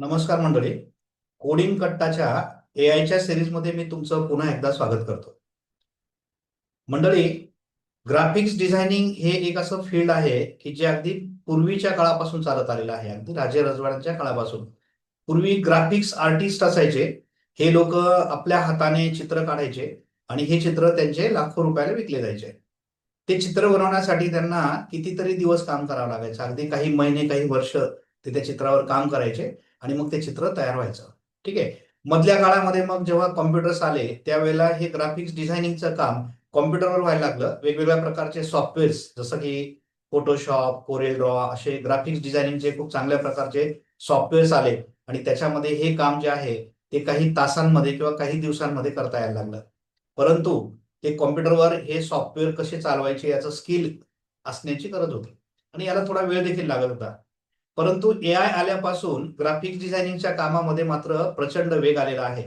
नमस्कार मंडळी. कोडिंग कट्टाच्या ए आयच्या सिरीजमध्ये मी तुमचं पुन्हा एकदा स्वागत करतो. मंडळी ग्राफिक्स डिझायनिंग हे एक असं फील्ड आहे की जे अगदी पूर्वीच्या काळापासून चालत आलेलं आहे. अगदी राजे रजवाड्यांच्या काळापासून. पूर्वी ग्राफिक्स आर्टिस्ट असायचे. हे लोक आपल्या हाताने चित्र काढायचे आणि हे चित्र त्यांचे लाखो रुपयाला विकले जायचे. ते चित्र बनवण्यासाठी त्यांना कितीतरी दिवस काम करावं लागायचं. अगदी काही महिने काही वर्ष ते त्या चित्रावर काम करायचे. आणि मग ते चित्र तयार व्हायचं. ठीक आहे? मधल्या काळामध्ये मग जेव्हा कॉम्प्युटर्स आले त्यावेळेला हे ग्राफिक्स डिझायनिंगचं काम कॉम्प्युटरवर व्हायला लागलं. वेगवेगळ्या प्रकारचे सॉफ्टवेअर्स जसं की फोटोशॉप कोरेल ड्रॉ असे ग्राफिक्स डिझायनिंगचे खूप चांगल्या प्रकारचे सॉफ्टवेअर्स आले. आणि त्याच्यामध्ये हे काम जे आहे ते काही तासांमध्ये किंवा काही दिवसांमध्ये करता यायला लागलं. परंतु ते कॉम्प्युटरवर हे सॉफ्टवेअर कसे चालवायचे याचं स्किल असण्याची गरज होती. आणि याला थोडा वेळ देखील लागत होता. परंतु ए आय आल्यापासून ग्राफिक्स डिझायनिंगच्या कामामध्ये मात्र प्रचंड वेग आलेला आहे.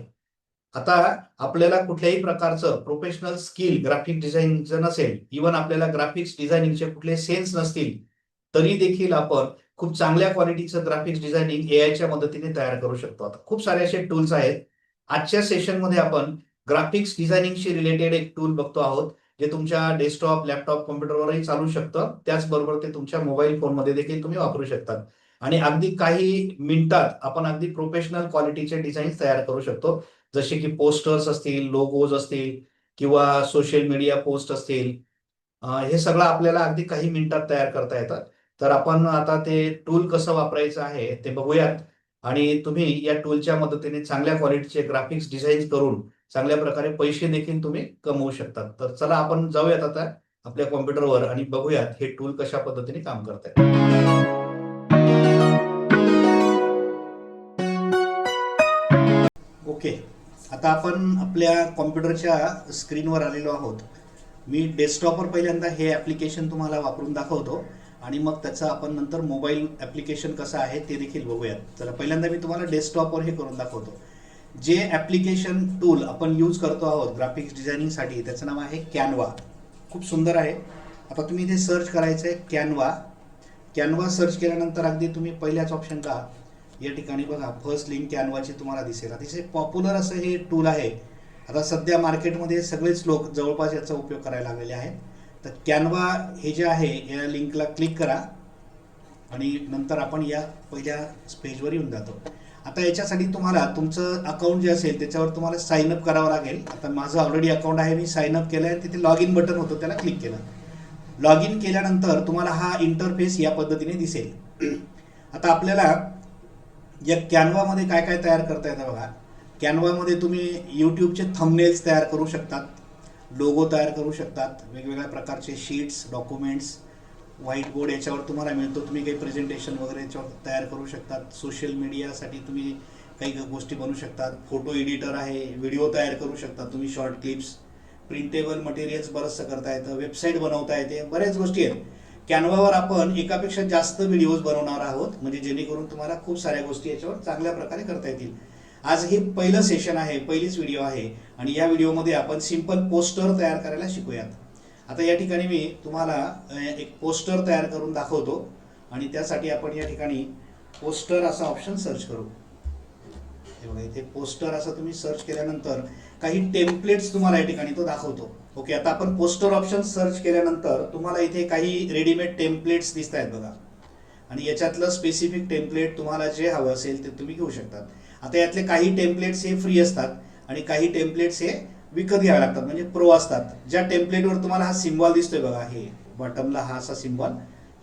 आता आपल्याला कुठल्याही प्रकारचं प्रोफेशनल स्किल ग्राफिक डिझायनिंगचं नसेल इवन आपल्याला ग्राफिक्स डिझायनिंगचे कुठले सेन्स नसतील तरी देखील आपण खूप चांगल्या क्वालिटीचं ग्राफिक्स डिझायनिंग ए आयच्या मदतीने तयार करू शकतो. आता खूप सारे असे टूल्स आहेत. आजच्या सेशनमध्ये आपण ग्राफिक्स डिझायनिंगशी रिलेटेड एक टूल बघतो आहोत जे तुमच्या डेस्कटॉप लॅपटॉप कॉम्प्युटरवरही चालू शकतं. त्याचबरोबर ते तुमच्या मोबाईल फोनमध्ये देखील तुम्ही वापरू शकतात. आणि अगदी काही मिनिटात आपण अगदी प्रोफेशनल क्वालिटीचे डिझाईन्स तयार करू शकतो. जसे की पोस्टर्स असतील लोगोज असतील किंवा सोशल मीडिया पोस्ट असतील. हे सगळं आपल्याला अगदी काही मिनिटात तयार करता येतात. तर आपण आता ते टूल कसं वापरायचं आहे ते बघूयात. आणि तुम्ही या टूलच्या मदतीने चांगल्या क्वालिटीचे ग्राफिक्स डिझाईन करून चांगल्या प्रकारे पैसे देखील तुम्ही कमवू शकतात. तर चला आपण जाऊयात आता आपल्या कॉम्प्युटरवर आणि बघूयात हे टूल कशा पद्धतीने काम करताय ओके. आता आपण आपल्या कॉम्प्युटरच्या स्क्रीनवर आलेलो आहोत. मी डेस्कटॉपवर पहिल्यांदा हे ॲप्लिकेशन तुम्हाला वापरून दाखवतो आणि मग त्याचं आपण नंतर मोबाईल ॲप्लिकेशन कसं आहे ते देखील बघूयात. चला पहिल्यांदा मी तुम्हाला डेस्कटॉपवर हे करून दाखवतो. जे ॲप्लिकेशन टूल आपण यूज करतो आहोत ग्राफिक्स डिझायनिंगसाठी त्याचं नाव आहे कॅनवा. खूप सुंदर आहे. आता तुम्ही इथे सर्च करायचं आहे कॅनवा. कॅनवा सर्च केल्यानंतर अगदी तुम्ही पहिल्याच ऑप्शनला या ठिकाणी बघा फर्स्ट लिंक कॅनवाची तुम्हाला दिसेल. अतिशय पॉप्युलर असं हे टूल आहे. आता सध्या मार्केटमध्ये सगळेच लोक जवळपास याचा उपयोग करायला लागलेले आहेत. तर कॅनवा हे जे आहे या लिंकला क्लिक करा आणि नंतर आपण या पहिल्या पेजवर येऊन जातो. आता याच्यासाठी तुम्हाला तुमचं अकाउंट जे असेल त्याच्यावर तुम्हाला साईन अप करावं लागेल. आता माझं ऑलरेडी अकाउंट आहे मी साईन अप केलं आहे तिथे लॉग इन बटन होतं त्याला क्लिक केलं. लॉग इन केल्यानंतर तुम्हाला हा इंटरफेस या पद्धतीने दिसेल. आता आपल्याला या कॅनवामध्ये काय काय तयार करता येतं बघा. कॅनवामध्ये तुम्ही यूट्यूबचे थंबनेल्स तयार करू शकतात. लोगो तयार करू शकतात. वेगवेगळ्या प्रकारचे शीट्स डॉक्युमेंट्स व्हाईट बोर्ड याच्यावर तुम्हाला मिळतो. तुम्ही काही प्रेझेंटेशन वगैरे याच्यावर तयार करू शकतात. सोशल मीडियासाठी तुम्ही काही गोष्टी बनवू शकतात. फोटो एडिटर आहे व्हिडिओ तयार करू शकता तुम्ही शॉर्ट क्लिप्स प्रिंटेबल मटेरियल्स बरंचसं करता येतं. वेबसाईट बनवता येते. बऱ्याच गोष्टी आहेत. कॅनवावर आपण एकापेक्षा जास्त व्हिडिओज बनवणार आहोत. म्हणजे जेणेकरून तुम्हाला खूप साऱ्या गोष्टी याच्यावर चांगल्या प्रकारे करता येतील. आज हे पहिलं सेशन आहे पहिलीच व्हिडिओ आहे. आणि या व्हिडिओमध्ये आपण सिंपल पोस्टर तयार करायला शिकूयात. आता या ठिकाणी मी तुम्हाला एक पोस्टर तयार करून दाखवतो. आणि त्यासाठी आपण या ठिकाणी पोस्टर असा ऑप्शन सर्च करू. हे बघा इथे पोस्टर असं तुम्ही सर्च केल्यानंतर काही टेम्पलेट्स तुम्हाला या ठिकाणी तो दाखवतो. ओके आता आपण पोस्टर ऑप्शन सर्च केल्यानंतर तुम्हाला इथे काही रेडीमेड टेम्पलेट्स दिसत आहेत बघा. आणि याच्यातलं स्पेसिफिक टेम्पलेट तुम्हाला जे हवं असेल ते तुम्ही घेऊ शकतात. आता यातले काही टेम्पलेट्स हे फ्री असतात आणि काही टेम्पलेट्स हे विकत घ्यावे लागतात म्हणजे प्रो असतात. ज्या टेम्पलेटवर तुम्हाला हा सिम्बॉल दिसतोय बघा हे बॉटमला हा असा सिम्बॉल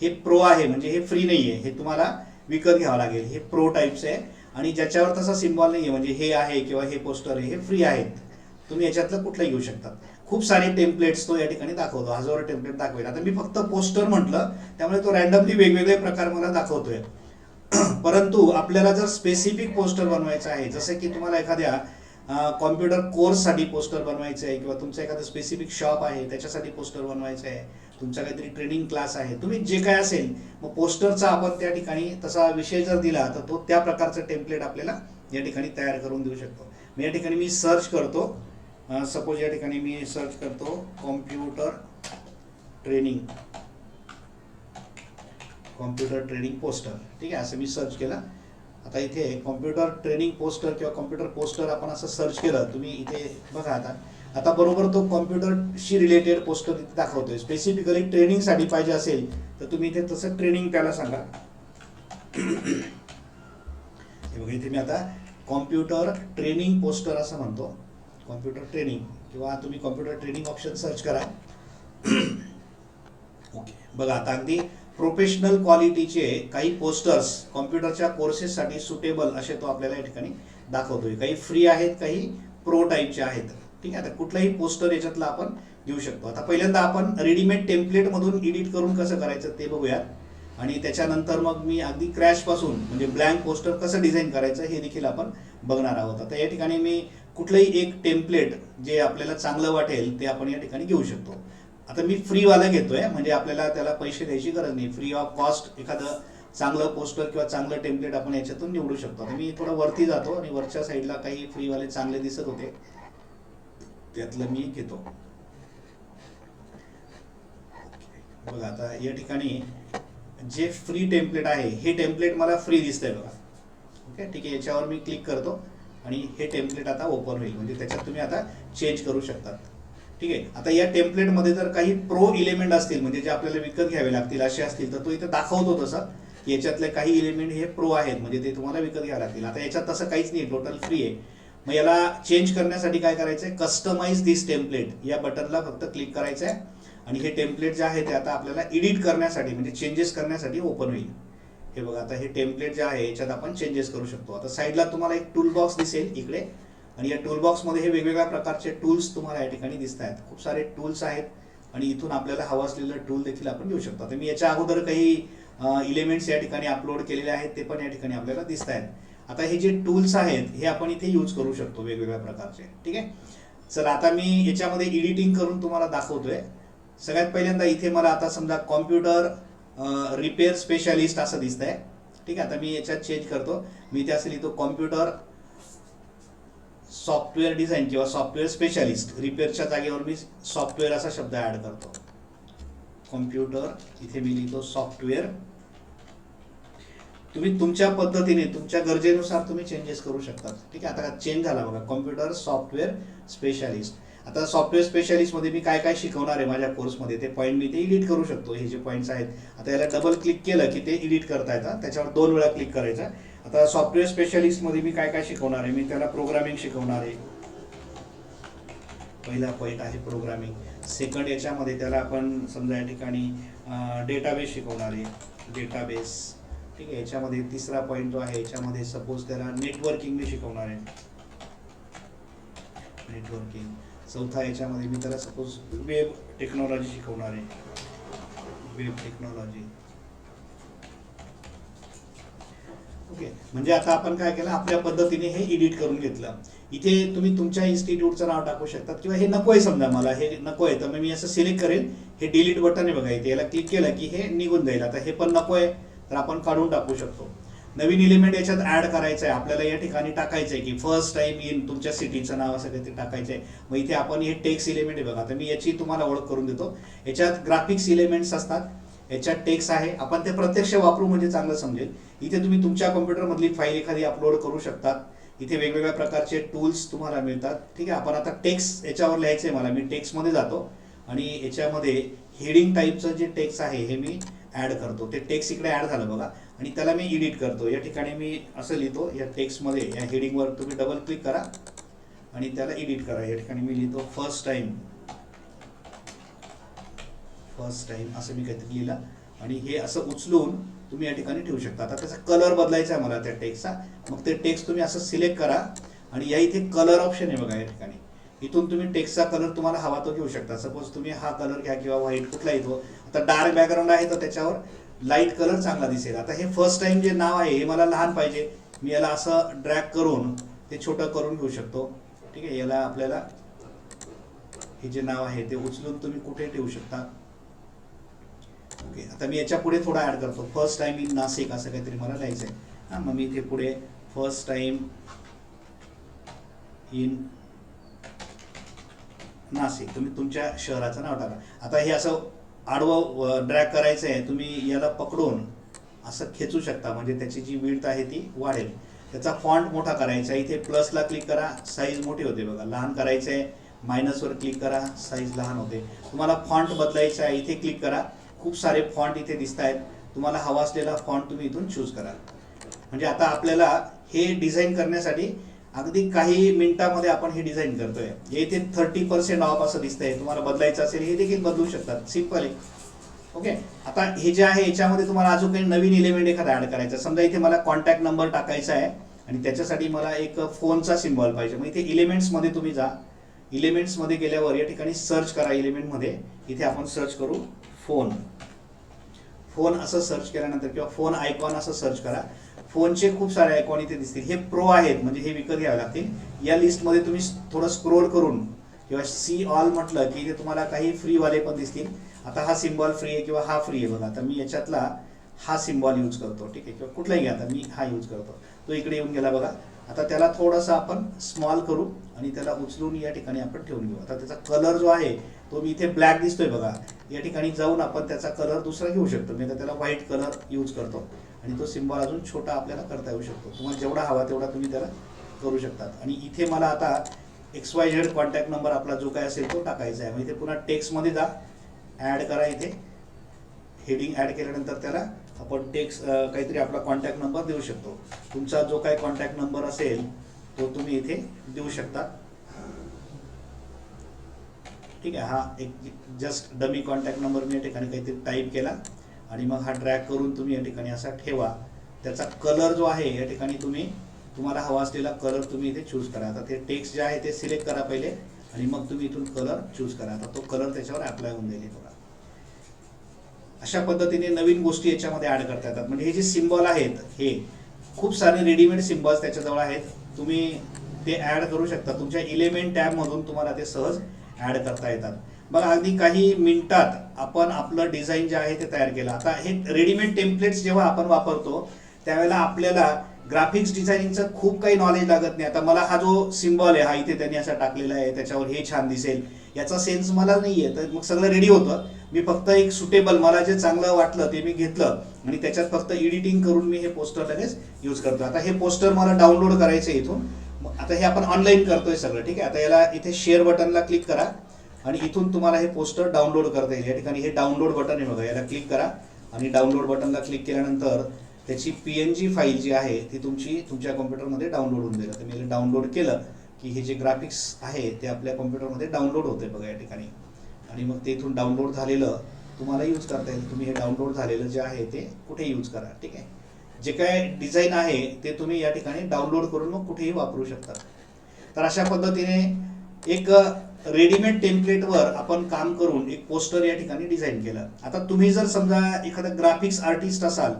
हे प्रो आहे म्हणजे हे फ्री नाही आहे हे तुम्हाला विकत घ्यावं लागेल. हे प्रो टाईपचं आहे आणि ज्याच्यावर तसा सिम्बॉल नाही आहे म्हणजे हे आहे किंवा हे पोस्टर आहे हे फ्री आहेत. तुम्ही याच्यातलं कुठलं घेऊ शकतात. खूप सारे टेम्पलेट्स तो या ठिकाणी दाखवतो. हजारो टेम्पलेट दाखवेल. आता मी फक्त पोस्टर म्हटलं त्यामुळे तो रॅन्डमली वेगवेगळे प्रकार मला दाखवतोय. परंतु आपल्याला जर स्पेसिफिक पोस्टर बनवायचं आहे जसं की तुम्हाला एखाद्या कॉम्प्युटर कोर्ससाठी पोस्टर बनवायचं आहे किंवा तुमचं एखादं स्पेसिफिक शॉप आहे त्याच्यासाठी पोस्टर बनवायचं आहे तुमचा काहीतरी ट्रेनिंग क्लास आहे तुम्ही जे काय असेल मग पोस्टरचा आपण त्या ठिकाणी तसा विषय जर दिला तर तो त्या प्रकारचं टेम्पलेट आपल्याला या ठिकाणी तयार करून देऊ शकतो. या ठिकाणी मी सर्च करतो. सपोज या ठिकाणी मी सर्च करतो computer training computer training poster ठीक आहे असं मी सर्च केलं. आता इथे कॉम्प्युटर ट्रेनिंग पोस्टर किंवा कॉम्प्युटर पोस्टर आपण असं सर्च केलं तुम्ही इथे बघा आता. आता बरोबर तो कॉम्प्युटरशी रिलेटेड पोस्टर इथे दाखवतोय. स्पेसिफिकली ट्रेनिंगसाठी पाहिजे असेल तर तुम्ही इथे तसं ट्रेनिंग त्याला सांगा. हे बघा इथे मी आता कॉम्प्युटर ट्रेनिंग पोस्टर असं म्हणतो. कॉम्प्युटर ट्रेनिंग किंवा तुम्ही कॉम्प्युटर ट्रेनिंग ऑप्शन सर्च करा. ओके बघा आता अगदी प्रोफेशनल क्वालिटीचे काही पोस्टर्स कॉम्प्युटरच्या कोर्सेससाठी सुटेबल असे तो आपल्याला या ठिकाणी दाखवतोय. काही फ्री आहेत काही प्रो टाईपचे आहेत. ठीक आहे आता कुठलाही पोस्टर याच्यातला आपण घेऊ शकतो. आता पहिल्यांदा आपण रेडीमेड टेम्पलेटमधून एडिट करून कसं करायचं ते बघूयात. आणि त्याच्यानंतर मग मी अगदी क्रॅशपासून म्हणजे ब्लँक पोस्टर कसं डिझाईन करायचं हे देखील आपण बघणार आहोत. आता या ठिकाणी मी कुठलंही एक टेम्पलेट जे आपल्याला चांगलं वाटेल ते आपण या ठिकाणी घेऊ शकतो. आता मी फ्रीवाला घेतोय म्हणजे आपल्याला त्याला पैसे द्यायची गरज नाही. फ्री ऑफ कॉस्ट एखादं चांगलं पोस्टर किंवा चांगलं टेम्पलेट आपण याच्यातून निवडू शकतो. आता मी थोडं वरती जातो आणि वरच्या साईडला काही फ्रीवाले चांगले दिसत होते. त्यातलं मी घेतो. बघा आता या ठिकाणी जे फ्री टेम्पलेट आहे हे टेम्पलेट मला फ्री दिसतंय बघा. ओके ठीक आहे याच्यावर मी क्लिक करतो. आणि हे टेम्पलेट आता ओपन होईल. म्हणजे त्याच्यात तुम्ही आता चेंज करू शकतात ठीक आहे? आता या टेम्पलेटमध्ये जर काही प्रो इलेमेंट असतील म्हणजे जे आपल्याला विकत घ्यावे लागतील असे असतील तर तो इथे दाखवतो तसं. की याच्यातले काही इलिमेंट हे प्रो आहेत म्हणजे ते तुम्हाला विकत घ्यावे लागतील. आता याच्यात तसं काहीच नाही टोटल फ्री आहे. मग याला चेंज करण्यासाठी काय करायचं आहे कस्टमाइज दिस टेम्पलेट या बटनला फक्त क्लिक करायचं आहे आणि हे टेम्पलेट जे आहे ते आता आपल्याला एडिट करण्यासाठी म्हणजे चेंजेस करण्यासाठी ओपन होईल. हे बघा आता हे टेम्पलेट जे आहे याच्यात आपण चेंजेस करू शकतो. आता साईडला तुम्हाला एक टूल बॉक्स दिसेल इकडे. आणि या टूल बॉक्समध्ये हे वेगवेगळ्या प्रकारचे टूल्स तुम्हाला या ठिकाणी दिसत आहेत. खूप सारे टूल्स आहेत. आणि इथून आपल्याला हवं असलेलं टूल देखील आपण घेऊ शकतो. आता मी याच्या अगोदर काही इलिमेंट्स या ठिकाणी अपलोड केलेले आहेत ते पण या ठिकाणी आपल्याला दिसत आहेत. आता हे जे टूल्स आहेत हे आपण इथे यूज करू शकतो वेगवेगळ्या प्रकारचे. ठीक आहे? चला आता मी याच्यामध्ये एडिटिंग करून तुम्हाला दाखवतोय. सगळ्यात पहिल्यांदा इथे मला आता समजा कॉम्प्युटर रिपेअर स्पेशालिस्ट असं दिसत आहे ठीक आहे आता मी याच्यात चेंज करतो. मी त्या असं लिहितो कॉम्प्युटर सॉफ्टवेअर डिझाईन किंवा सॉफ्टवेअर स्पेशालिस्ट रिपेअरच्या जागेवर मी सॉफ्टवेअर असा शब्द ऍड करतो. कॉम्प्युटर इथे मी लिहितो सॉफ्टवेअर तुम्ही तुमच्या पद्धतीने तुमच्या गरजेनुसार तुम्ही चेंजेस करू शकता. ठीक आहे आता चेंज झाला बघा. कॉम्प्युटर सॉफ्टवेअर स्पेशालिस्ट आता सॉफ्टवेअर स्पेशालिस्टमध्ये मी काय काय शिकवणार आहे माझ्या कोर्समध्ये ते पॉईंट मी ते इडिट करू शकतो. हे जे पॉईंट्स आहेत आता याला डबल क्लिक केलं की ते एडिट करता येतात त्याच्यावर दोन वेळा क्लिक करायचं. आता सॉफ्टवेअर स्पेशालिस्टमध्ये मी काय काय शिकवणार आहे? मी त्याला प्रोग्रामिंग शिकवणार आहे. पहिला पॉईंट आहे प्रोग्रामिंग सेकंड याच्यामध्ये त्याला आपण समजा या ठिकाणी डेटाबेस शिकवणार आहे. डेटाबेस ठीक आहे याच्यामध्ये तिसरा पॉईंट जो आहे याच्यामध्ये सपोज त्याला नेटवर्किंग मी शिकवणार आहे. नेटवर्किंग चौथा याच्यामध्ये मी त्याला सपोज वेब टेक्नॉलॉजी शिकवणार आहे. वेब टेक्नॉलॉजी ओके म्हणजे आता आपण काय केलं? आपल्या पद्धतीने हे एडिट करून घेतलं. इथे तुम्ही तुमच्या इन्स्टिट्यूटचं नाव टाकू शकतात किंवा हे नको आहे समजा मला हे नको आहे. तर मग मी असं सिलेक्ट करेन. हे डिलीट बटन आहे बघा इथे. याला क्लिक केलं की हे निघून जाईल. आता हे पण नको आहे. तर आपण काढून टाकू शकतो. नवीन एलिमेंट याच्यात ऍड करायचं आहे आपल्याला या ठिकाणी टाकायचं आहे की फर्स्ट टाइम इन तुमच्या सिटीचं नाव असं ते टाकायचं आहे मग इथे आपण हे टेक्स इलिमेंट आहे बघा. तर मी याची तुम्हाला ओळख करून देतो. याच्यात ग्राफिक्स इलिमेंट्स असतात. याच्यात टेक्स आहे. आपण ते प्रत्यक्ष वापरू म्हणजे चांगलं समजेल. इथे तुम्ही तुमच्या कॉम्प्युटरमधली फाईल एखादी अपलोड करू शकतात. इथे वेगवेगळ्या प्रकारचे टूल्स तुम्हाला मिळतात. ठीक आहे? आपण आता टेक्स याच्यावर लिहायचं आहे मला. मी टेक्समध्ये जातो. आणि याच्यामध्ये हेडिंग टाईपचं जे टेक्स आहे हे मी ॲड करतो. ते टेक्स इकडे ॲड झालं बघा. आणि त्याला मी एडिट करतो. या ठिकाणी मी असं लिहितो या टेक्स्टमध्ये या हेडिंगवर तुम्ही डबल क्लिक करा आणि त्याला एडिट करा. या ठिकाणी मी लिहितो फर्स्ट टाइम फर्स्ट टाइम असं मी काहीतरी लिहिलं. आणि हे असं उचलून तुम्ही या ठिकाणी ठेवू शकता. आता त्याचा कलर बदलायचा आहे मला त्या टेक्स्टचा मग ते टेक्स्ट तुम्ही असं सिलेक्ट करा आणि या इथे कलर ऑप्शन आहे बघा या ठिकाणी. इथून तुम्ही टेक्स्टचा कलर तुम्हाला हवा तो घेऊ शकता. सपोज तुम्ही हा कलर घ्या किंवा व्हाईट कुठला येतो आता डार्क बॅकग्राऊंड आहे तर त्याच्यावर लाइट कलर चांगला दिसेल. आता हे फर्स्ट टाइम जे नाव आहे हे मला लहान पाहिजे. मी याला असं ड्रॅग करून ते छोटं करून घेऊ शकतो. ठीक आहे याला आपल्याला हे जे नाव आहे ते उचलून तुम्ही कुठे ठेवू शकता? ओके आता मी याच्यापुढे थोडा ॲड करतो. फर्स्ट टाइम इन नाशिक असं काहीतरी मला लिहायचं आहे. हां मग मी इथे पुढे फर्स्ट टाइम इन नाशिक तुम्ही तुमच्या शहराचं नाव टाका. आता हे असं आडवं ड्रॅग करायचं आहे तुम्ही याला पकडून असं खेचू शकता. म्हणजे त्याची जी विड्थ आहे ती वाढेल. त्याचा फॉन्ट मोठा करायचा आहे. इथे प्लसला क्लिक करा साईज मोठी होते बघा. लहान करायचं आहे मायनसवर क्लिक करा साईज लहान होते. तुम्हाला फॉन्ट बदलायचा आहे इथे क्लिक करा. खूप सारे फॉन्ट इथे दिसत आहेत तुम्हाला हवा असलेला फॉन्ट तुम्ही इथून चूज करा म्हणजे आता आपल्याला हे डिझाईन करण्यासाठी अगदी काही मिनिटामध्ये आपण हे डिझाईन करतोय. हे इथे थर्टी पर्सेंट ऑफ असं दिसतंय. तुम्हाला बदलायचं असेल हे देखील बदलू शकतात. सिंपल आहे. ओके आता हे जे आहे याच्यामध्ये तुम्हाला अजून काही नवीन इलेमेंट एखादा ऍड करायचा समजा इथे मला कॉन्टॅक्ट नंबर टाकायचा आहे आणि त्याच्यासाठी मला एक फोनचा सिम्बॉल पाहिजे. मग इथे इलेमेंट्समध्ये तुम्ही जा. इलेमेंट्समध्ये गेल्यावर या ठिकाणी सर्च करा इलेमेंटमध्ये इथे आपण सर्च करू फोन फोन असं सर्च केल्यानंतर किंवा फोन आयकॉन असं सर्च करा. फोनचे खूप सारे आयकॉन इथे दिसतील. हे प्रो आहेत म्हणजे हे विकत घ्यावे लागतील. या लिस्टमध्ये तुम्ही थोडं स्क्रोल करून किंवा सी ऑल म्हटलं की इथे तुम्हाला काही फ्रीवाले पण दिसतील. आता हा सिम्बॉल फ्री आहे किंवा हा फ्री आहे बघा. आता मी याच्यातला हा सिम्बॉल यूज करतो ठीक आहे? किंवा कुठलाही घ्या आता मी हा यूज करतो. तो इकडे येऊन गेला बघा. आता त्याला थोडंसं आपण स्मॉल करू आणि त्याला उचलून या ठिकाणी आपण ठेवून घेऊ. आता त्याचा कलर जो आहे तो मी इथे ब्लॅक दिसतोय बघा. या ठिकाणी जाऊन आपण त्याचा कलर दुसरा घेऊ शकतो. मी आता त्याला व्हाईट कलर यूज करतो. आणि तो सिम्बॉल अजून छोटा आपल्याला करता येऊ शकतो. तुम्हाला जेवढा हवा तेवढा तुम्ही त्याला करू शकतात. आणि इथे मला आता X Y Z contact number आपला जो काय असेल तो टाकायचा आहे. मग इथे पुन्हा टेक्स्टमध्ये जा. ॲड करा इथे. हेडिंग ॲड केल्यानंतर त्याला आपण टेक्स्ट काहीतरी आपला कॉन्टॅक्ट नंबर देऊ शकतो. तुमचा जो काय कॉन्टॅक्ट नंबर असेल तो तुम्ही इथे देऊ शकता. ठीक आहे हा एक जस्ट डमी कॉन्टॅक्ट नंबर मी या ठिकाणी काहीतरी टाईप केला. आणि मग हा ट्रॅक करून तुम्ही या ठिकाणी असा ठेवा. त्याचा कलर जो आहे या ठिकाणी तुम्ही तुम्हाला हवा असलेला कलर तुम्ही इथे चूज करा. आता ते टेक्स्ट जे आहे ते सिलेक्ट करा पहिले आणि मग तुम्ही इथून कलर चूज करा. आता तो कलर त्याच्यावर अप्लाय होऊन जाईल बघा. अशा पद्धतीने नवीन गोष्टी याच्यामध्ये ऍड करता येतात. म्हणजे हे जे सिम्बॉल आहेत हे खूप सारे रेडीमेड सिम्बॉल्स त्याच्याजवळ आहेत. तुम्ही ते ऍड करू शकता. तुमच्या इलेमेंट टॅबमधून तुम्हाला ते सहज ऍड करता येतात. बघा अगदी काही मिनिटात आपण आपलं डिझाईन जे आहे ते तयार केलं. आता हे रेडीमेड टेम्पलेट्स जेव्हा आपण वापरतो त्यावेळेला आपल्याला ग्राफिक्स डिझायनिंगचं खूप काही नॉलेज लागत नाही. आता मला हा जो सिम्बॉल आहे हा इथे त्यांनी असा टाकलेला आहे त्याच्यावर हे छान दिसेल. याचा सेन्स मला नाही आहे तर मग सगळं रेडी होतं. मी फक्त एक सुटेबल मला जे चांगलं वाटलं ते मी घेतलं. आणि त्याच्यात फक्त एडिटिंग करून मी हे पोस्टर लगेच यूज करतो. आता हे पोस्टर मला डाउनलोड करायचं आहे इथून. मग आता हे आपण ऑनलाईन करतोय सगळं ठीक आहे? आता याला इथे शेअर बटनला क्लिक करा. आणि इथून तुम्हाला हे पोस्टर डाउनलोड करता येईल. या ठिकाणी हे डाउनलोड बटन आहे बघा याला क्लिक करा. आणि डाउनलोड बटनला क्लिक केल्यानंतर त्याची पी एन जी फाईल जी आहे ती तुमची तुमच्या कॉम्प्युटरमध्ये डाउनलोड होऊन जाईल. तर मी डाउनलोड केलं की हे जे ग्राफिक्स आहे ते आपल्या कॉम्प्युटरमध्ये डाउनलोड होते बघा या ठिकाणी. आणि मग ते इथून डाउनलोड झालेलं तुम्हाला यूज करता येईल. तुम्ही हे डाउनलोड झालेलं जे आहे ते कुठे यूज करा ठीक आहे? जे काय डिझाईन आहे ते तुम्ही या ठिकाणी डाउनलोड करून मग कुठेही वापरू शकता. तर अशा पद्धतीने एक रेडीमेड टेम्पलेटवर आपण काम करून एक पोस्टर या ठिकाणी डिझाईन केलं. आता तुम्ही जर समजा एखादा ग्राफिक्स आर्टिस्ट असाल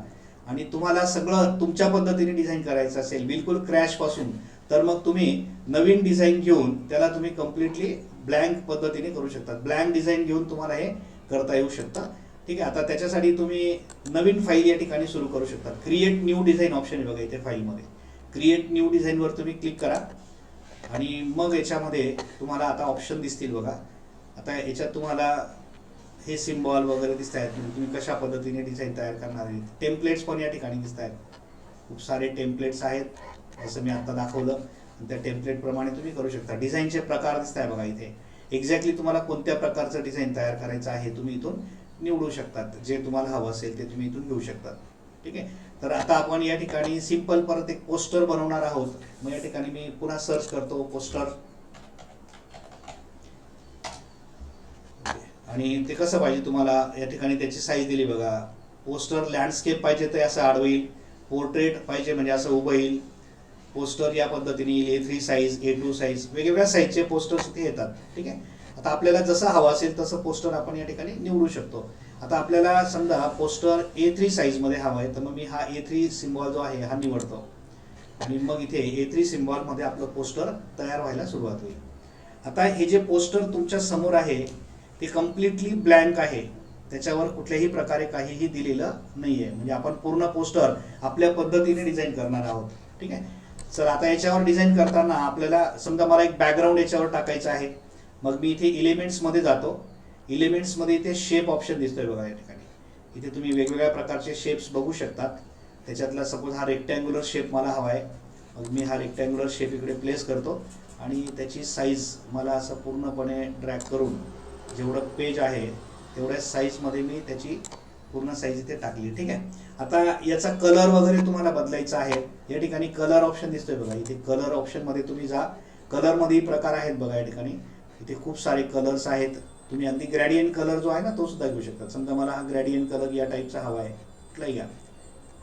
आणि तुम्हाला सगळं तुमच्या पद्धतीने डिझाईन करायचं असेल बिलकुल क्रॅशपासून तर मग तुम्ही नवीन डिझाईन घेऊन त्याला तुम्ही कम्प्लिटली ब्लँक पद्धतीने करू शकता. ब्लँक डिझाईन घेऊन तुम्हाला हे करता येऊ शकतं. ठीक आहे आता त्याच्यासाठी तुम्ही नवीन फाईल या ठिकाणी सुरू करू शकता. क्रिएट न्यू डिझाईन ऑप्शन आहे बघा इथे फाईलमध्ये क्रिएट न्यू डिझाईनवर तुम्ही क्लिक करा. आणि मग याच्यामध्ये तुम्हाला आता ऑप्शन दिसतील बघा. आता याच्यात तुम्हाला हे सिम्बॉल वगैरे दिसत आहेत म्हणजे तुम्ही कशा पद्धतीने डिझाईन तयार करणार आहे टेम्पलेट्स पण या ठिकाणी दिसत आहेत खूप सारे टेम्पलेट्स आहेत. जसं मी आता दाखवलं. आणि त्या टेम्पलेटप्रमाणे तुम्ही करू शकता. डिझाईनचे प्रकार दिसत आहे बघा इथे. एक्झॅक्टली तुम्हाला कोणत्या प्रकारचं डिझाईन तयार करायचं आहे तुम्ही इथून निवडू शकतात. जे तुम्हाला हवं असेल ते तुम्ही इथून घेऊ शकतात. ठीक आहे? तर आता आपण या ठिकाणी सिंपल परत एक पोस्टर बनवणार आहोत. मग या ठिकाणी मी पुन्हा सर्च करतो पोस्टर आणि ते कसं पाहिजे तुम्हाला? या ठिकाणी त्याची साईज दिली बघा. पोस्टर लँडस्केप पाहिजे तर असं आडवं येईल पोर्ट्रेट पाहिजे म्हणजे असं उभं येईल. पोस्टर या पद्धतीने A three size A two size वेगवेगळ्या साईजचे पोस्टर्स इथे येतात. ठीक आहे? आता आपल्याला जसं हवं असेल तसं पोस्टर आपण या ठिकाणी निवडू शकतो. आता आपल्याला समजा पोस्टर ए थ्री साईजमध्ये हवा आहे तर मग मी हा ए थ्री सिम्बॉल जो आहे हा निवडतो. आणि मग इथे ए थ्री सिम्बॉलमध्ये आपलं पोस्टर तयार व्हायला सुरुवात होईल. आता हे जे पोस्टर तुमच्यासमोर आहे ते कम्प्लिटली ब्लँक आहे. त्याच्यावर कुठल्याही प्रकारे काहीही दिलेलं नाही आहे म्हणजे आपण पूर्ण पोस्टर आपल्या पद्धतीने डिझाईन करणार आहोत. ठीक आहे? सर आता याच्यावर डिझाईन करताना आपल्याला समजा मला एक बॅकग्राऊंड याच्यावर टाकायचं आहे. मग मी इथे इलेमेंट्समध्ये जातो. इलिमेंट्समध्ये इथे शेप ऑप्शन दिसतोय बघा या ठिकाणी. इथे तुम्ही वेगवेगळ्या प्रकारचे शेप्स बघू शकतात. त्याच्यातला सपोज हा रेक्टँग्युलर शेप मला हवा आहे मग मी हा रेक्टँग्युलर शेप इकडे प्लेस करतो. आणि त्याची साईज मला असं पूर्णपणे ड्रॅग करून जेवढं पेज आहे तेवढ्या साईजमध्ये मी त्याची पूर्ण साईज इथे टाकली. ठीक आहे? आता याचा कलर वगैरे तुम्हाला बदलायचा आहे. या ठिकाणी कलर ऑप्शन दिसतोय बघा. इथे कलर ऑप्शनमध्ये तुम्ही जा. कलरमध्येही प्रकार आहेत बघा या ठिकाणी. इथे खूप सारे कलर्स आहेत. तुम्ही अगदी ग्रॅडियंट कलर जो आहे ना तो सुद्धा घेऊ शकता. समजा मला हा ग्रॅडियंट कलर या टाईपचा हवा आहे. कुठलाही घ्या.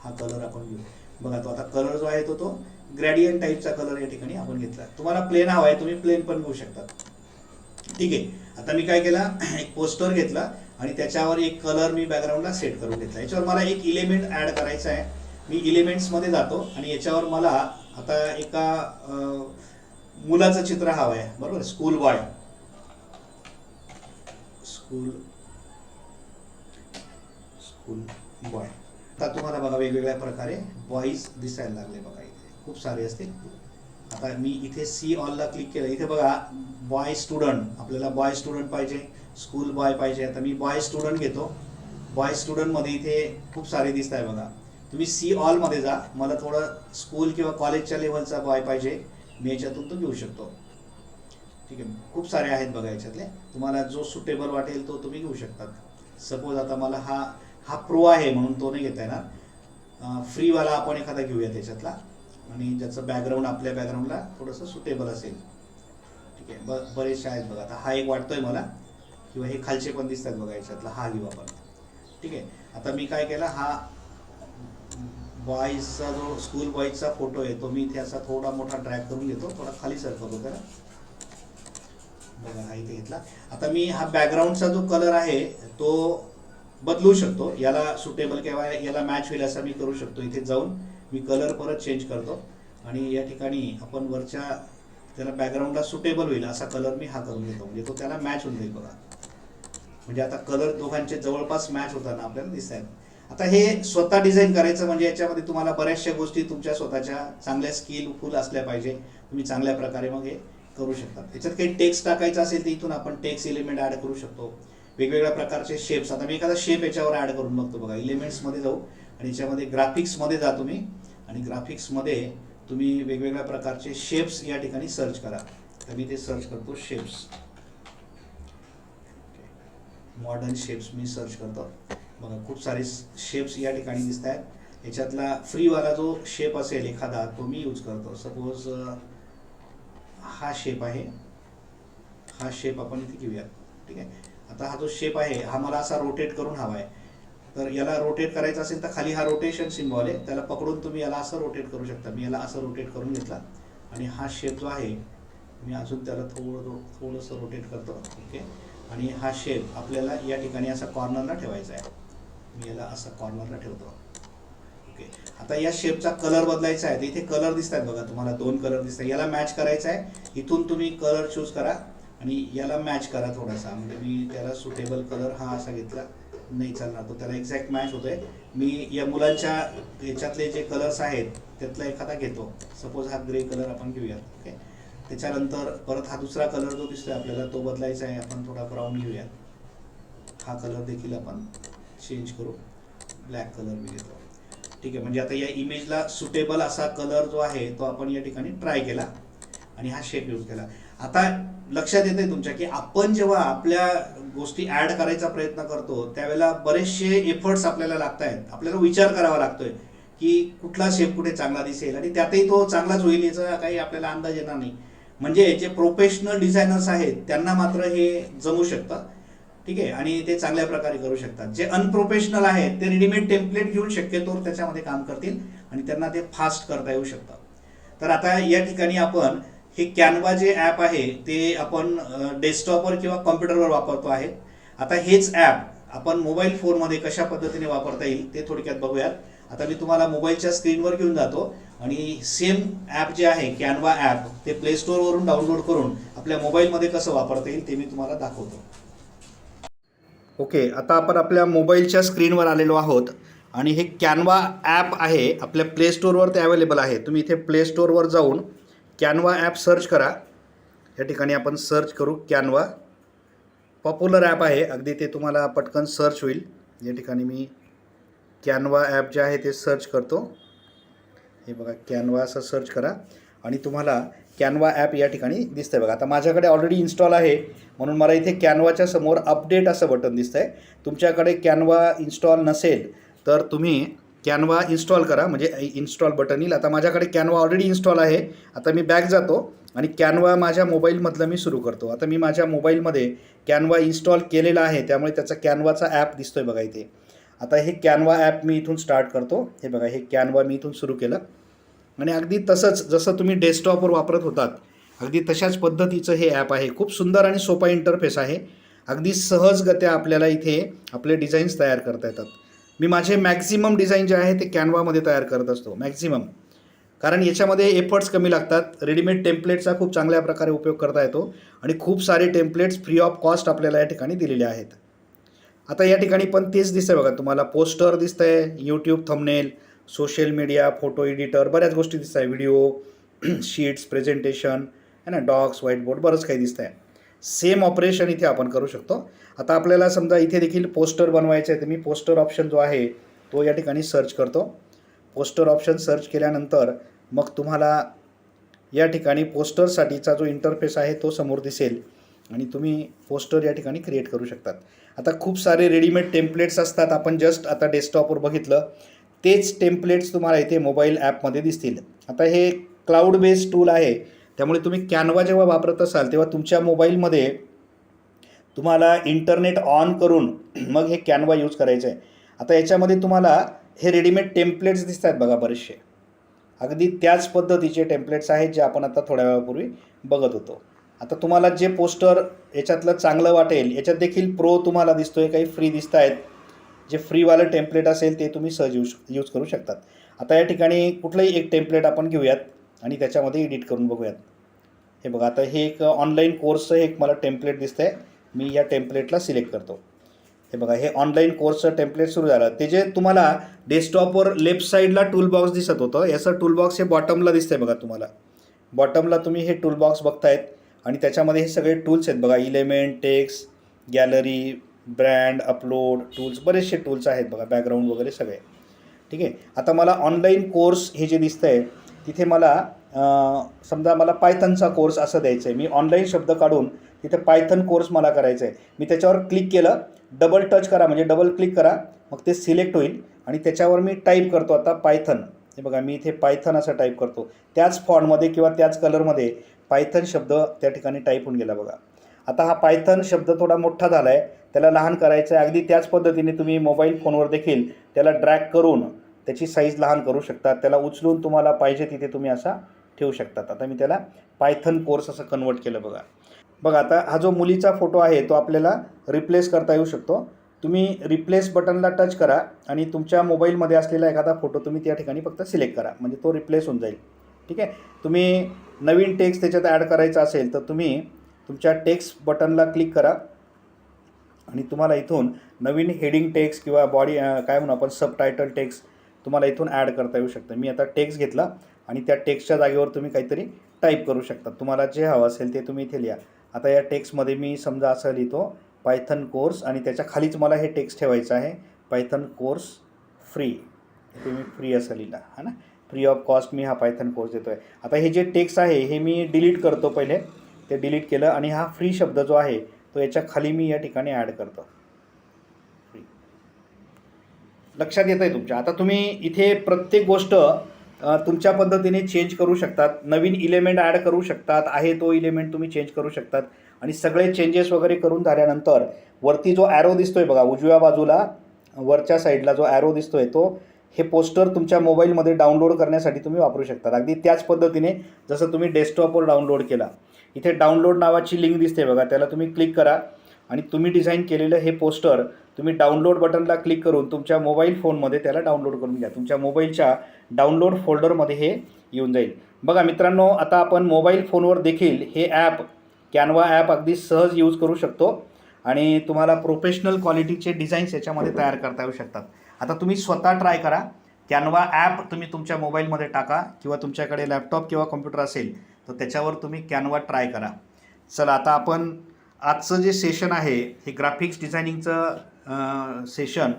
हा कलर आपण घेऊ. बघा तो आता कलर जो आहे तो तो ग्रॅडियंट टाईपचा कलर या ठिकाणी आपण घेतला. तुम्हाला प्लेन हवा आहे तुम्ही प्लेन पण घेऊ शकता. ठीक आहे. आता मी काय केला? एक पोस्टर घेतला आणि त्याच्यावर एक कलर मी बॅकग्राऊंडला सेट करून घेतला. याच्यावर मला एक इलेमेंट ॲड करायचा आहे. मी इलिमेंट्समध्ये जातो आणि याच्यावर मला आता एका मुलाचं चित्र हवं आहे. बरोबर? School boy school. School boy. आता तुम्हाला बघा वेगवेगळ्या प्रकारे बॉईज दिसायला लागले बघा इथे. खूप सारे असतील. आता मी इथे सी ऑलला क्लिक केलं. इथे बघा बॉय स्टुडंट. आपल्याला बॉय स्टुडंट पाहिजे. स्कूल बॉय पाहिजे. आता मी बॉय स्टुडंट घेतो. बॉय स्टुडंटमध्ये इथे खूप सारे दिसत आहे बघा. तुम्ही सी ऑलमध्ये जा. मला थोडं स्कूल किंवा कॉलेजच्या लेवलचा बॉय पाहिजे. मी याच्यातून तो घेऊ शकतो. ठीक आहे. खूप सारे आहेत बघा याच्यातले. तुम्हाला जो सुटेबल वाटेल तो तुम्ही घेऊ शकतात सपोज आता मला हा हा प्रो आहे म्हणून तो नाही घेता येणार. फ्रीवाला आपण एखादा घेऊया त्याच्यातला. आणि ज्याचं बॅकग्राऊंड आपल्या बॅकग्राऊंडला थोडंसं सुटेबल असेल. ठीक आहे. ब बरेचसे आहेत बघा. आता हा एक वाटतोय मला. किंवा हे खालचे पण दिसतात बघा याच्यातला. हा घेऊ आपण. ठीक आहे. आता मी काय केला हा बॉईजचा जो स्कूल बॉईजचा फोटो आहे तो मी इथे असा थोडा मोठा ड्रॅग करून घेतो. थोडा खाली सरकवतो त्याला बघा हा इथे घेतला. आता मी हा बॅकग्राऊंडचा जो कलर आहे तो बदलू शकतो. याला सुटेबल किंवा याला मॅच होईल असं मी करू शकतो. इथे जाऊन मी कलर परत चेंज करतो. आणि या ठिकाणी आपण वरच्या त्याला बॅकग्राऊंडला सुटेबल होईल असा कलर मी हा करून घेतो. म्हणजे तो त्याला मॅच होऊन जाईल बघा. म्हणजे आता कलर दोघांचे जवळपास मॅच होताना आपल्याला दिसत आहेत आता हे स्वतः डिझाईन करायचं म्हणजे याच्यामध्ये तुम्हाला बऱ्याचशा गोष्टी तुमच्या स्वतःच्या चांगल्या स्किलफुल असल्या पाहिजे. तुम्ही चांगल्या प्रकारे मग हे करू शकता याच्यात काही टेक्स्ट टाकायचं असेल तर इथून आपण टेक्स्ट एलिमेंट ऍड करू शकतो. वेगवेगळ्या प्रकारचे शेप्स आता मी एखादा शेप याच्यावर ऍड करून बघतो बघा. एलिमेंट्समध्ये जाऊ आणि याच्यामध्ये ग्राफिक्समध्ये जा तुम्ही आणि ग्राफिक्समध्ये तुम्ही वेगवेगळ्या प्रकारचे शेप्स या ठिकाणी सर्च करा. तर मी ते सर्च करतो शेप्स मॉडर्न शेप्स मी सर्च करतो. बघा खूप सारे शेप्स या ठिकाणी दिसत आहेत याच्यातला फ्रीवाला जो शेप असेल एखादा तो मी यूज करतो. सपोज हा शेप आहे. हा शेप आपण इथे घेऊया ठीक आहे? आता हा जो शेप आहे हा मला असा रोटेट करून हवा आहे तर याला रोटेट करायचा असेल तर खाली हा रोटेशन सिम्बॉल आहे. त्याला पकडून तुम्ही याला असं रोटेट करू शकता. मी याला असं रोटेट करून घेतला. आणि हा शेप जो आहे मी अजून त्याला थोडं थोडंसं रोटेट करतो. ओके? आणि हा शेप आपल्याला या ठिकाणी असा कॉर्नरला ठेवायचा आहे. मी याला असा कॉर्नरला ठेवतो. ओके आता या शेपचा कलर बदलायचा आहे. तर इथे कलर दिसतात बघा तुम्हाला. दोन कलर दिसतात याला मॅच करायचा आहे. इथून तुम्ही कलर चूज करा. आणि याला मॅच करा थोडासा. म्हणजे मी त्याला सुटेबल कलर हा असा घेतला. नाही चालणार. तो त्याला एक्झॅक्ट मॅच होतोय. मी या मुलांच्या याच्यातले जे कलर्स आहेत त्यातला एखादा घेतो. सपोज हा ग्रे कलर आपण घेऊयात. ओके त्याच्यानंतर परत हा दुसरा कलर जो दिसतोय आपल्याला तो बदलायचा आहे. आपण थोडा ब्राऊन घेऊयात. हा कलर देखील आपण चेंज करू. ब्लॅक कलर मी घेतो. ठीक आहे? म्हणजे आता या इमेजला सुटेबल असा कलर जो आहे तो आपण या ठिकाणी ट्राय केला आणि हा शेप यूज केला. आता लक्षात येते तुमच्या की आपण जेव्हा आपल्या गोष्टी ऍड करायचा प्रयत्न करतो त्यावेळेला बरेचसे एफर्ट्स आपल्याला लागत आहेत आपल्याला विचार करावा लागतोय की कुठला शेप कुठे चांगला दिसेल आणि त्यातही तो चांगलाच होईल याचा काही आपल्याला अंदाज येणार नाही. म्हणजे जे प्रोफेशनल डिझायनर्स आहेत त्यांना मात्र हे जमू शकतं. ठीक आहे? आणि ते चांगल्या प्रकारे करू शकतात. जे अनप्रोफेशनल आहेत ते रेडीमेड टेम्पलेट घेऊन शक्यतो त्याच्यामध्ये काम करतील आणि त्यांना ते फास्ट करता येऊ शकतं तर आता या ठिकाणी आपण हे कॅनवा जे ॲप आहे ते आपण डेस्कटॉपवर किंवा कॉम्प्युटरवर वापरतो आहे. आता हेच ॲप आपण मोबाईल फोनमध्ये कशा पद्धतीने वापरता येईल ते थोडक्यात बघूयात. आता मी तुम्हाला मोबाईलच्या स्क्रीनवर घेऊन जातो आणि सेम ॲप जे आहे कॅनवा ॲप ते प्ले स्टोअरवरून डाउनलोड करून आपल्या मोबाईलमध्ये कसं वापरता येईल ते मी तुम्हाला दाखवतो. ओके आता आपण आपल्या मोबाईलच्या स्क्रीनवर आलेलो आहोत आणि हे कॅनवा ॲप आहे आपल्या प्ले स्टोअरवर ते अवेलेबल आहे. तुम्ही इथे प्ले स्टोअरवर जाऊन कॅनवा ॲप सर्च करा. या ठिकाणी आपण सर्च करू कॅनवा. पॉप्युलर ॲप आहे अगदी ते तुम्हाला पटकन सर्च होईल. या ठिकाणी मी कॅनवा ॲप जे आहे ते सर्च करतो. हे बघा कॅनवा असं सर्च करा. आणि तुम्हाला कॅनवा ॲप या ठिकाणी दिसतंय बघा. आता माझ्याकडे ऑलरेडी इन्स्टॉल आहे. म्हणून मला इथे कॅनवाच्या समोर अपडेट असं बटन दिसतंय. तुमच्याकडे कॅनवा इन्स्टॉल नसेल तर तुम्ही कॅनवा इन्स्टॉल करा. म्हणजे इन्स्टॉल बटन येईल. आता माझ्याकडे कॅनवा ऑलरेडी इन्स्टॉल आहे. आता मी बॅक जातो आणि कॅनवा माझ्या मोबाईलमधलं मी सुरू करतो. आता मी माझ्या मोबाईलमध्ये कॅनवा इन्स्टॉल केलेला आहे. त्यामुळे त्याचा कॅनवाचा ॲप दिसतोय बघा इथे. आता हे कॅनवा ॲप मी इथून स्टार्ट करतो. हे बघा हे कॅनवा मी इथून सुरू केलं. आणि अगदी तसंच जसं तुम्ही डेस्कटॉपवर वापरत होतात अगदी तशाच पद्धतीचं हे ॲप आहे. खूप सुंदर आणि सोपा इंटरफेस आहे. अगदी सहजगत्या आपल्याला इथे आपले डिझाईन्स तयार करता येतात. मी माझे मॅक्झिमम डिझाईन जे आहे ते कॅनवामध्ये तयार करत असतो मॅक्झिमम कारण याच्यामध्ये एफर्ट्स कमी लागतात. रेडीमेड टेम्पलेटचा खूप चांगल्या प्रकारे उपयोग करता येतो आणि खूप सारे टेम्पलेट्स फ्री ऑफ कॉस्ट आपल्याला या ठिकाणी दिलेले आहेत. आता या ठिकाणी पण तेच दिसतंय बघा तुम्हाला पोस्टर दिसतंय YouTube thumbnail social media photo editor बऱ्याच गोष्टी दिसत आहे व्हिडिओ शीट्स प्रेझेंटेशन है ना डॉक्स व्हाईट बोर्ड बरंच काही दिसत आहे सेम ऑपरेशन इथे आपण करू शकतो. आता आपल्याला समजा इथे देखील पोस्टर बनवायचं आहे तर मी पोस्टर ऑप्शन जो आहे तो या ठिकाणी सर्च करतो. पोस्टर ऑप्शन सर्च केल्यानंतर मग तुम्हाला या ठिकाणी पोस्टरसाठीचा जो इंटरफेस आहे तो समोर दिसेल. आणि तुम्ही पोस्टर या ठिकाणी क्रिएट करू शकतात. आता खूप सारे रेडीमेड टेम्पलेट्स असतात. आपण जस्ट आता डेस्कटॉपवर बघितलं तेच टेम्पलेट्स तुम्हाला इथे मोबाईल ॲपमध्ये दिसतील. आता हे क्लाउड बेस्ड टूल आहे. त्यामुळे तुम्ही कॅनवा जेव्हा वापरत असाल तेव्हा तुमच्या मोबाईलमध्ये तुम्हाला इंटरनेट ऑन करून मग हे कॅनवा यूज करायचं आहे आता याच्यामध्ये तुम्हाला हे रेडीमेड टेम्पलेट्स दिसत आहेत बघा बरेचसे. अगदी त्याच पद्धतीचे टेम्पलेट्स आहेत जे आपण आता थोड्या वेळापूर्वी बघत होतो. आता तुम्हाला जे पोस्टर याच्यातलं चांगलं वाटेल याच्यात देखील प्रो तुम्हाला दिसतो आहे काही फ्री दिसत आहेत जे फ्रीवालं टेम्पलेट असेल ते तुम्ही सहज यूज यूज करू शकतात. आता या ठिकाणी कुठलंही एक टेम्पलेट आपण घेऊयात आणि त्याच्यामध्ये एडिट करून बघूयात. हे बघा आता हे एक ऑनलाईन कोर्सचं एक मला टेम्पलेट दिसतं आहे मी या टेम्पलेटला सिलेक्ट करतो. हे बघा हे ऑनलाईन कोर्सचं टेम्पलेट सुरू झालं. ते जे तुम्हाला डेस्कटॉपवर लेफ्ट साईडला टूलबॉक्स दिसत होतं याचं टूलबॉक्स हे बॉटमला दिसतंय बघा तुम्हाला. बॉटमला तुम्ही हे टूलबॉक्स बघतायत आणि त्याच्यामध्ये हे सगळे टूल्स आहेत बघा element text gallery brand upload tools बरेचसे टूल्स आहेत बघा बॅकग्राऊंड वगैरे सगळे. ठीक आहे? आता मला ऑनलाईन कोर्स हे जे दिसतं आहे तिथे मला समजा मला पायथनचा कोर्स असं द्यायचं आहे मी ऑनलाईन शब्द काढून तिथे पायथन कोर्स मला करायचा आहे मी त्याच्यावर क्लिक केलं डबल टच करा म्हणजे डबल क्लिक करा मग ते सिलेक्ट होईल. आणि त्याच्यावर मी टाईप करतो आता पायथन. हे बघा मी इथे पायथन असं टाईप करतो. त्याच फॉन्टमध्ये किंवा त्याच कलरमध्ये पायथन शब्द त्या ठिकाणी टाईप होऊन गेला बघा. आता हा पायथन शब्द थोडा मोठा झाला आहे त्याला लहान करायचं आहे. अगदी त्याच पद्धतीने तुम्ही मोबाईल फोनवर देखील त्याला ड्रॅग करून त्याची साईज लहान करू शकतात. त्याला उचलून तुम्हाला पाहिजे तिथे तुम्ही असा ठेवू शकतात. आता मी त्याला पायथन कोर्स असं कन्वर्ट केलं बघा. बघा आता हा जो मुलीचा फोटो आहे तो आपल्याला रिप्लेस करता येऊ शकतो. तुम्ही रिप्लेस बटनला टच करा आणि तुमच्या मोबाईलमध्ये असलेला एखादा फोटो तुम्ही त्या ठिकाणी फक्त सिलेक्ट करा. म्हणजे तो रिप्लेस होऊन जाईल. ठीक आहे? तुम्ही नवीन टेक्स्ट त्याच्यात ॲड करायचा असेल तर तुम्ही तुमच्या टेक्स्ट बटनला क्लिक करा. आणि तुम्हाला इथून नवीन हेडिंग टेक्स्ट किंवा बॉडी काय म्हणू आपण सबटायटल टेक्स्ट तुम्हाला इथून ॲड करता येऊ शकतं. मी आता टेक्स्ट घेतला आणि त्या टेक्स्टच्या जागेवर तुम्ही काहीतरी टाईप करू शकता. तुम्हाला जे हवं असेल ते तुम्ही इथे लिहा. आता या टेक्स्टमध्ये मी समजा असं लिहितो पायथन कोर्स आणि त्याच्या खालीच मला हे टेक्स्ट ठेवायचं आहे. पायथन कोर्स फ्री तुम्ही फ्री असं लिहिला हा ना? फ्री ऑफ कॉस्ट मी हा पायथन कोर्स देतो आहे आता हे जे टेक्स्ट आहे हे मी डिलीट करतो पहिले. ते डिलीट केलं आणि हा फ्री शब्द जो आहे तो याच्या खाली मी या ठिकाणी ॲड करतो. लक्षात येत आहे तुमच्या. आता तुम्ही इथे प्रत्येक गोष्ट तुमच्या पद्धतीने चेंज करू शकतात. नवीन इलेमेंट ॲड करू शकतात. आहे तो इलेमेंट तुम्ही चेंज करू शकतात. आणि सगळे चेंजेस वगैरे करून झाल्यानंतर वरती जो ॲरो दिसतोय बघा उजव्या बाजूला वरच्या साईडला जो ॲरो दिसतोय तो हे पोस्टर तुमच्या मोबाईलमध्ये डाउनलोड करण्यासाठी तुम्ही वापरू शकता अगदी त्याच पद्धतीने जसं तुम्ही डेस्कटॉपवर डाउनलोड केला इथे डाउनलोड नावाची लिंक दिसते बघा. त्याला तुम्ही क्लिक करा आणि तुम्ही डिझाईन केलेलं हे पोस्टर तुम्ही डाउनलोड बटनला क्लिक करून तुमच्या मोबाईल फोनमध्ये त्याला डाउनलोड करून घ्या. तुमच्या मोबाईलच्या डाउनलोड फोल्डरमध्ये हे येऊन जाईल. बघा मित्रांनो आता आपण मोबाईल फोनवर देखील हे ॲप कॅनवा ॲप अगदी सहज यूज करू शकतो आणि तुम्हाला प्रोफेशनल क्वालिटीचे डिझाईन्स याच्यामध्ये तयार करता येऊ शकतात. आता तुम्ही स्वतः ट्राय करा. कॅनवा ॲप तुम्ही तुमच्या मोबाईलमध्ये टाका किंवा तुमच्याकडे लॅपटॉप किंवा कम्प्युटर असेल तर त्याच्यावर तुम्ही कॅनवा ट्राय करा. चला आता आपण आजचं जे सेशन आहे हे ग्राफिक्स डिझायनिंगचं सेशन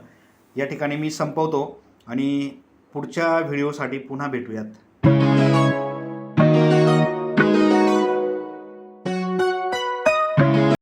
या ठिकाणी मी संपवतो आणि पुढच्या व्हिडिओसाठी पुन्हा भेटूयात.